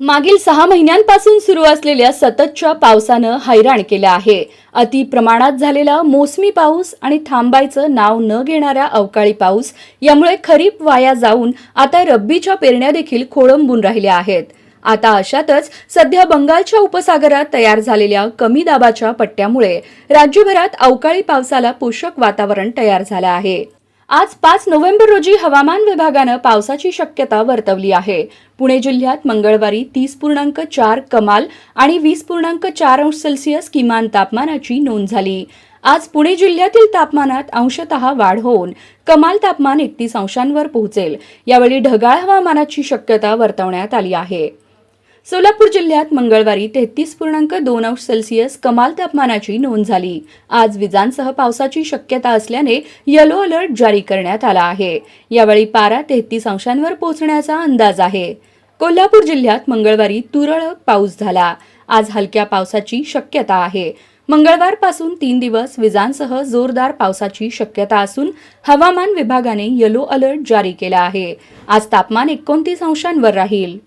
मागील सहा महिन्यांपासून सुरू असलेल्या सततच्या पावसानं हैराण केलं आहे. अति प्रमाणात झालेला मोसमी पाऊस आणि थांबायचं नाव न घेणारा अवकाळी पाऊस यामुळे खरीप वाया जाऊन आता रब्बीच्या पेरण्या देखील खोळंबून राहिल्या आहेत. आता अशातच सध्या बंगालच्या उपसागरात तयार झालेल्या कमी दाबाच्या पट्ट्यामुळे राज्यभरात अवकाळी पावसाला पोषक वातावरण तयार झालं आहे. आज पाच नोव्हेंबर रोजी हवामान विभागानं पावसाची शक्यता वर्तवली आहे. पुणे जिल्ह्यात मंगळवारी तीस पूर्णांक चार कमाल आणि वीस पूर्णांक चार अंश सेल्सिअस किमान तापमानाची नोंद झाली. आज पुणे जिल्ह्यातील तापमानात अंशतः वाढ होऊन कमाल तापमान एकतीस अंशांवर पोहोचेल. यावेळी ढगाळ हवामानाची शक्यता वर्तवण्यात आली आहे. सोलापूर जिल्ह्यात मंगळवारी तेहतीस पूर्णांक दोन अंश सेल्सिअस कमाल तापमानाची नोंद झाली. आज विजांसह पावसाची शक्यता असल्याने येलो अलर्ट जारी करण्यात आला आहे. यावेळी पारा तेहतीस अंशांवर पोहोचण्याचा अंदाज आहे. कोल्हापूर जिल्ह्यात मंगळवारी तुरळक पाऊस झाला. आज हलक्या पावसाची शक्यता आहे. मंगळवारपासून तीन दिवस विजांसह जोरदार पावसाची शक्यता असून हवामान विभागाने येलो अलर्ट जारी केला आहे. आज तापमान एकोणतीस अंशांवर राहील.